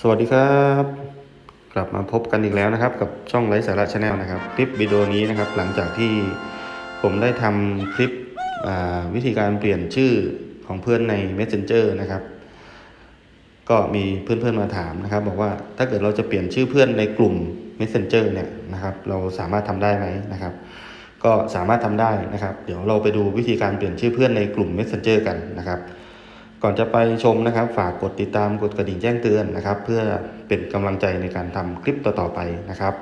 สวัสดีครับ กลับมาพบกันอีกแล้วนะครับ กับช่องไร้สาระชาแนลนะครับ คลิปวิดีโอนี้นะครับ หลังจากที่ผมได้ทำคลิปวิธีการเปลี่ยนชื่อของเพื่อนใน Messenger นะครับ ก็มีเพื่อนๆมาถามนะครับ บอกว่าถ้าเกิดเราจะเปลี่ยนชื่อเพื่อนในกลุ่ม Messenger เนี่ยนะครับ เราสามารถทำได้ไหมนะครับ ก็สามารถทำได้นะครับ เดี๋ยวเราไปดูวิธีการเปลี่ยนชื่อเพื่อนในกลุ่ม Messenger กันนะครับ ก่อนจะไปชมนะครับ ฝากกดติดตามกดกระดิ่งแจ้งเตือนนะครับ เพื่อเป็นกำลังใจในการทำคลิปต่อๆไปนะครับ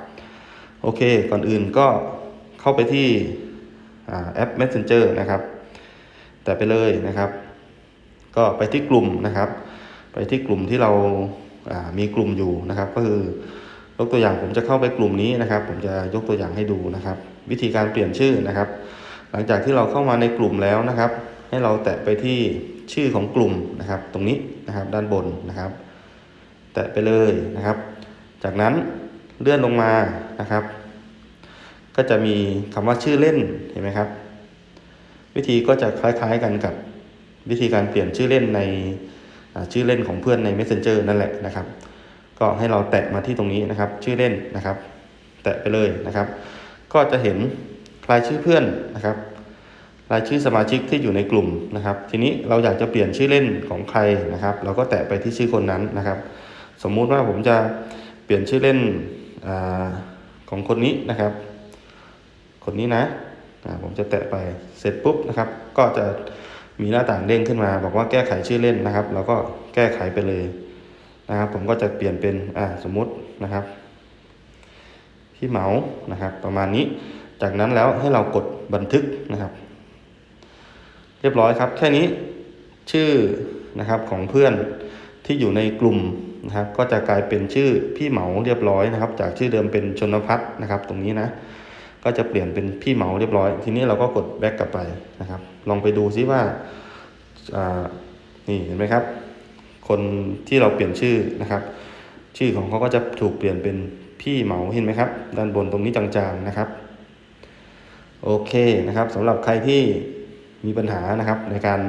โอเค ก่อนอื่นก็เข้าไปที่แอป Messenger นะครับ แต่ไปเลยนะครับ ก็ไปที่กลุ่มนะครับ ไปที่กลุ่มที่เราามีกลุ่มอยู่นะครับ ก็คือยกตัวอย่างผมจะเข้าไปกลุ่มนี้นะครับ ผมจะยกตัวอย่างให้ดูนะครับ วิธีการเปลี่ยนชื่อนะครับ หลังจากที่เราเข้ามาในกลุ่มแล้วนะครับ ให้เราแตะไปที่ชื่อของกลุ่มนะครับ ตรงนี้นะครับด้านบนนะครับ แตะไปเลยนะครับ จากนั้นเลื่อนลงมานะครับ ก็จะมีคำว่าชื่อเล่นเห็นไหมครับ วิธีก็จะคล้ายๆกันกับวิธีการเปลี่ยนชื่อเล่นในชื่อเล่นของเพื่อนใน Messenger นั่นแหละนะครับ ก็ให้เราแตะมาที่ตรงนี้นะครับ ชื่อเล่นนะครับ แตะไปเลยนะครับ ก็จะเห็นรายชื่อเพื่อนนะครับ รายชื่อสมาชิกที่อยู่ในกลุ่มนะครับ ทีนี้เราอยากจะเปลี่ยนชื่อเล่นของใครนะครับ เราก็แตะไปที่ชื่อคนนั้นนะครับ สมมุติว่าผมจะเปลี่ยนชื่อเล่นอของคนนี้นะครับ คนนี้นะผมจะแตะไปเสร็จปุ๊บนะครับ ก็จะมีหน้าต่างเด้งขึ้นมา บอกว่าแก้ไขชื่อเล่นนะครับเราก็แก้ไขไปเลยนะครับ ผมก็จะเปลี่ยนเป็นอ่าสมมุตินะครับพี่เหมานะครับ ประมาณนี้จากนั้นแล้วให้เรากดบันทึกนะครับ รียบร้อยครับ แค่นี้ชื่อนะครับของเพื่อนที่อยู่ในกลุ่มนะครับก็จะกลายเป็นชื่อพี่เหมาเรียบร้อยนะครับ จากชื่อเดิมเป็นชนพัฒน์นะครับ ตรงนี้นะก็จะเปลี่ยนเป็นพี่เหมาเรียบร้อย ทีนี้เราก็กดแบ็กกลับไปนะครับ ลองไปดูซิว่าอ่านี่เห็นไหมครับ คนที่เราเปลี่ยนชื่อนะครับ ชื่อของเขาก็จะถูกเปลี่ยนเป็นพี่เหมาเห็นไหมครับ ด้านบนตรงนี้จางๆนะครับ โอเคนะครับสำหรับใครที่ มีปัญหานะครับในการ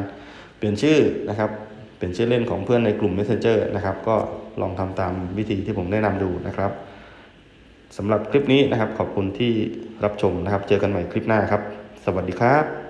เปลี่ยนชื่อนะครับ เปลี่ยนชื่อเล่นของเพื่อนในกลุ่ม Messenger นะครับ ก็ลองทำตามวิธีที่ผมแนะนำดูนะครับสำหรับคลิปนี้นะครับขอบคุณที่รับชมนะครับ เจอกันใหม่คลิปหน้าครับ สวัสดีครับ